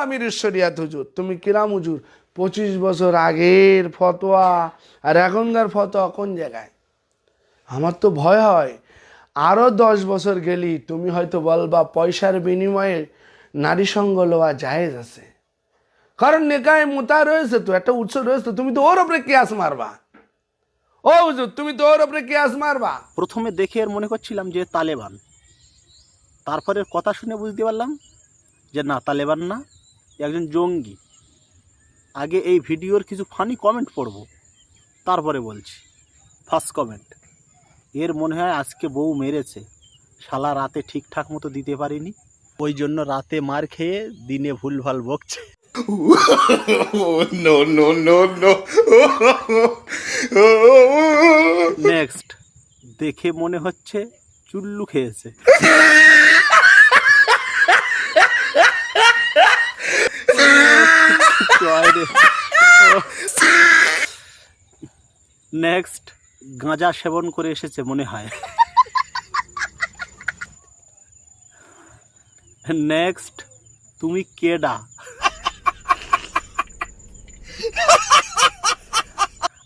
আমির ঈশ্বরিয়াত হুজুর, তুমি কিরাম হুজুর? পঁচিশ বছর আগের ফতোয়া, আর এখনকার ফতোয়া কোন জায়গায়? আমার তো ভয় হয়। আরও দশ বছর গেলি, তুমি হয়তো বলবা পয়সার বিনিময়ে নারী সঙ্গ লওয়া জায়েজ আছে। কারণ নেকায় মোতা রয়েছে তো, একটা উৎস রয়েছে তুমি তো ওর ওপরে কেয়াস মারবা। ও হুজুর, তুমি তো ওর ওপরে কেয়াস মারবা। প্রথমে দেখে এর মনে করছিলাম যে তালেবান। তারপরে কথা শুনে বুঝতে পারলাম যে না, তালেবান না একজন জঙ্গি। আগে এই ভিডিওর কিছু ফানি কমেন্ট পড়ব তারপরে বলছি। ফার্স্ট কমেন্ট এর মনে হয় আজকে বউ মেরেছে শালা রাতে ঠিকঠাক মতো দিতে পারিনি ওই জন্য রাতে মার খেয়ে দিনে ভুলভাল বকছে. নেক্সট দেখে মনে হচ্ছে চুল্লু খেয়েছে। নেক্সট গাঁজা সেবন করে এসেছে মনে হয়। নেক্সট তুমি কেডা?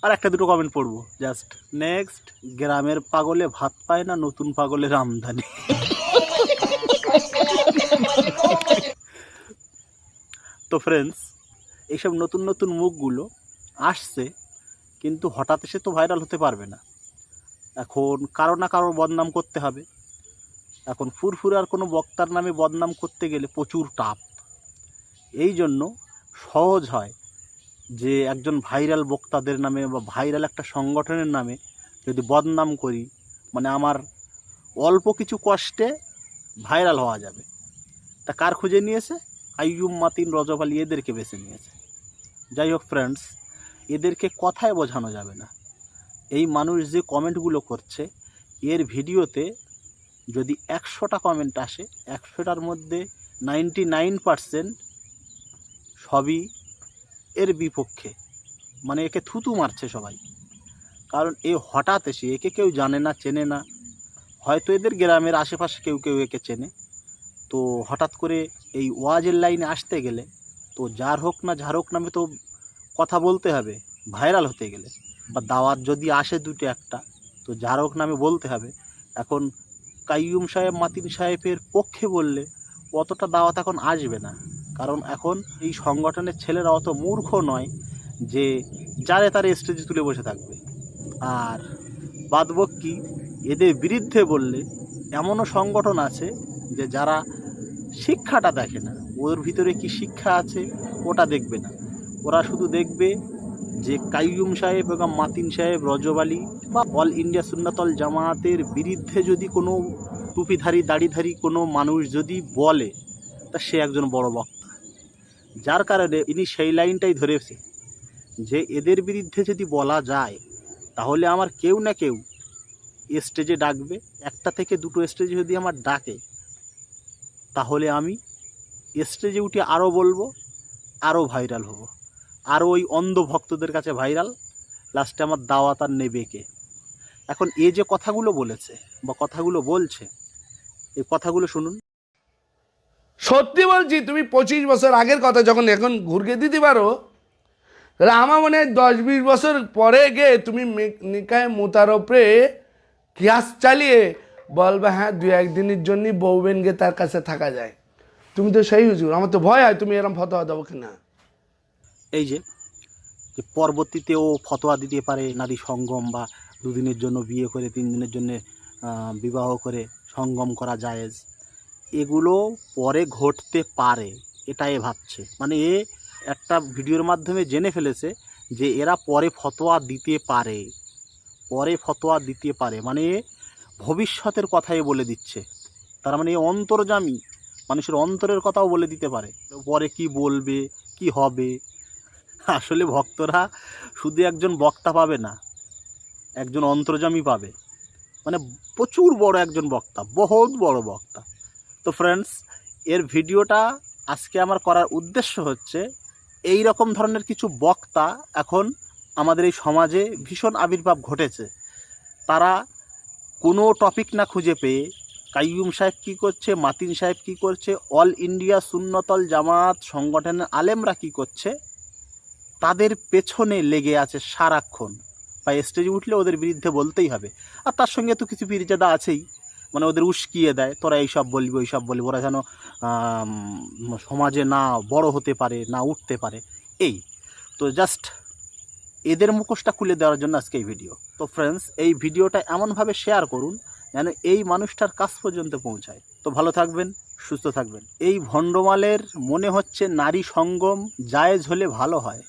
আর একটা দুটো কমেন্ট পড়ব জাস্ট নেক্সট গ্রামের পাগলে ভাত পায় না, নতুন পাগলের আমদানি। তো ফ্রেন্ডস এইসব নতুন নতুন মুখগুলো আসছে, কিন্তু হঠাৎ এসে তো ভাইরাল হতে পারবে না। এখন কারও না কারও বদনাম করতে হবে। এখন ফুরফুরার কোনো বক্তার নামে বদনাম করতে গেলে প্রচুর টাপ এই জন্য সহজ হয় যে একজন ভাইরাল বক্তাদের নামে বা ভাইরাল একটা সংগঠনের নামে যদি বদনাম করি মানে আমার অল্প কিছু কষ্টে ভাইরাল হওয়া যাবে। তা কার খুঁজে নিয়েছে? আইয়ুম মাতিন রজব আলী এদেরকে বেছে নিয়েছে। যাই হোক ফ্রেন্ডস এদেরকে কথায় বোঝানো যাবে না। এই মানুষ যে কমেন্টগুলো করছে, এর ভিডিওতে যদি একশোটা কমেন্ট আসে, একশোটার মধ্যে নাইনটি নাইন পারসেন্ট সবই এর বিপক্ষে। মানে একে থুতু মারছে সবাই। কারণ এ হঠাৎ এসে একে কেউ জানে না, চেনে না। হয়তো এদের গ্রামের আশেপাশে কেউ কেউ একে চেনে। তো হঠাৎ করে এই ওয়াজের লাইনে আসতে গেলে, তো যার হোক না, যার হোক নামে তো কথা বলতে হবে, ভাইরাল হতে গেলে। বা দাওয়াত যদি আসে দুটো একটা, তো যার হোক নামে বলতে হবে। এখন কাইয়ুম সাহেব, মাতিন সাহেবের পক্ষে বললে অতটা দাওয়াত এখন আসবে না। কারণ এখন এই সংগঠনের ছেলেরা অত মূর্খ নয় যে যারে তারে স্টেজে তুলে বসে থাকবে। আর বাদবক্কি এদের বিরুদ্ধে বললে এমনও সংগঠন আছে যে যারা শিক্ষাটা দেখে না, ওর ভিতরে কি শিক্ষা আছে ওটা দেখবে না। ওরা শুধু দেখবে যে কাইয়ুম সাহেব এবং মাতিন সাহেব, রজব আলী বা অল ইন্ডিয়া সুন্নাতল জামায়াতের বিরুদ্ধে যদি কোনো টুপিধারী, দাড়িধারী কোনো মানুষ যদি বলে, তা সে একজন বড় বক্তা। যার কারণে ইনি সেই লাইনটাই ধরেছে যে এদের বিরুদ্ধে যদি বলা যায়, তাহলে আমার কেউ না কেউ স্টেজে ডাকবে। একটা থেকে দুটো স্টেজে যদি আমার ডাকে তাহলে আমি স্টেজে উঠে আরও বলব আরও ভাইরাল হব। আরও ওই অন্ধ ভক্তদের কাছে ভাইরাল লাস্টে আমার দাওয়াত আর নেবে কে? এখন এ যে কথাগুলো বলেছে বা কথাগুলো বলছে এই কথাগুলো শুনুন। সত্যি বলছি, তুমি পঁচিশ বছর আগের কথা যখন এখন ঘুরকে দিতে পারো আমার মনে হয় দশ বিশ বছর পরে গিয়ে তুমি নিকায় মোতার ওপরে কিয়াস চালিয়ে বলবে হ্যাঁ দু একদিনের জন্যই বউবেন গিয়ে তার কাছে থাকা যায়। তুমি তো সেই হুজুর, আমার তো ভয় হয় তুমি এরম ফতোয়া দেবো কিনা। এই যে পরবর্তীতে ও ফতোয়া দিতে পারে নারী সঙ্গম বা দুদিনের জন্য বিয়ে করে, তিন দিনের জন্য বিবাহ করে, সঙ্গম করা জায়েজ। এগুলো পরে ঘটতে পারে এটা এ ভাবছে। মানে এ একটা ভিডিওর মাধ্যমে জেনে ফেলেছে যে এরা পরে ফতোয়া দিতে পারে, পরে ফতোয়া দিতে পারে। মানে ভবিষ্যতের কথাই বলে দিচ্ছে। তার মানে এ অন্তর্জামী মানুষের অন্তরের কথাও বলে দিতে পারে। পরে কি বলবে, কি হবে? আসলে ভক্তরা শুধু একজন বক্তা পাবে না, একজন অন্তর্জামী পাবে। মানে প্রচুর বড় একজন বক্তা, বহুত বড় বক্তা। তো ফ্রেন্ডস এর ভিডিওটা আজকে আমার করার উদ্দেশ্য হচ্ছে এই রকম ধরনের কিছু বক্তা এখন আমাদের এই সমাজে ভীষণ আবির্ভাব ঘটেছে। তারা কোনো টপিক না খুঁজে পেয়ে কাইয়ুম সাহেব কি করছে, মাতিন সাহেব কি করছে অল ইন্ডিয়া সুন্নতল জামাত সংগঠনের আলেমরা কি করছে, তাদের পেছনে লেগে আছে সারাক্ষণ। বা স্টেজে উঠলে ওদের বিরুদ্ধে বলতেই হবে। আর তার সঙ্গে তো কিছু পীরজাদা আছেই। মানে ওদের উস্কিয়ে দেয়, তোরা এইসব বলবি, ওইসব বলবি, ওরা যেন সমাজে না বড় হতে পারে, না উঠতে পারে। এই। তো জাস্ট এদের মুখোশটা খুলে দেওয়ার জন্য আজকে এই ভিডিও। তো ফ্রেন্ডস এই ভিডিওটা এমনভাবে শেয়ার করুন যেন এই মানুষটার কাছ পর্যন্ত পৌঁছায়। তো ভালো থাকবেন, সুস্থ থাকবেন। এই ভণ্ডমালের মনে হচ্ছে নারী সঙ্গম জায়েজ হলে ভালো হয়।